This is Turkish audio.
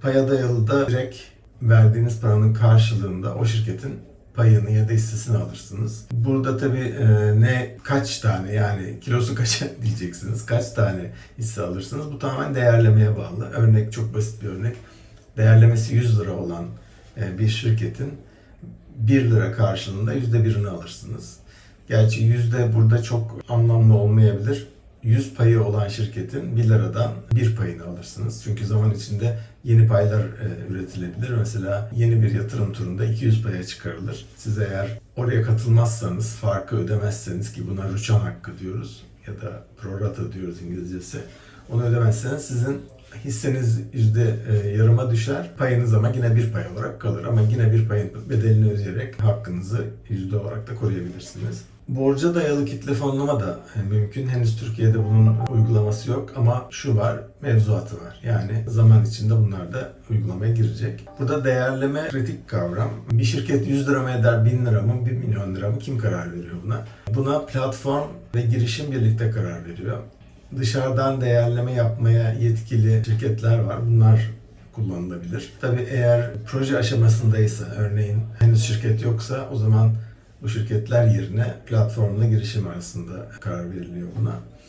Paya dayalı da direkt verdiğiniz paranın karşılığında o şirketin payını ya da hissesini alırsınız. Burada tabii e, ne kaç tane yani kilosu kaça diyeceksiniz. Kaç tane hisse alırsınız. Bu tamamen değerlemeye bağlı. Örnek çok basit bir örnek. Değerlemesi 100 lira olan e, bir şirketin 1 lira karşılığında %1'ini alırsınız. Gerçi yüzde burada çok anlamlı olmayabilir. 100 payı olan şirketin 1 liradan 1 payını alırsınız. Çünkü zaman içinde yeni paylar e, üretilebilir. Mesela yeni bir yatırım turunda 200 paya çıkarılır. Siz eğer oraya katılmazsanız, farkı ödemezseniz ki buna rüçhan hakkı diyoruz ya da prorata diyoruz İngilizcesi. Onu ödemezseniz sizin hisseniz yüzde e, yarıma düşer. Payınız ama yine bir pay olarak kalır. Ama yine bir payın bedelini ödeyerek hakkınızı yüzde olarak da koruyabilirsiniz. Borca dayalı kitle fonlama da e, mümkün. Henüz Türkiye'de bunun uygulaması yok ama şu var, mevzuatı var. Yani zaman içinde bunlar da uygulamaya girecek. Burada değerleme kritik kavram. Bir şirket 100 lira mı eder, 1000 lira mı, 1 milyon lira mı kim karar veriyor buna? Buna platform ve girişim birlikte karar veriyor dışarıdan değerleme yapmaya yetkili şirketler var. Bunlar kullanılabilir. Tabii eğer proje aşamasındaysa, örneğin henüz şirket yoksa o zaman bu şirketler yerine platformla girişim arasında karar veriliyor buna.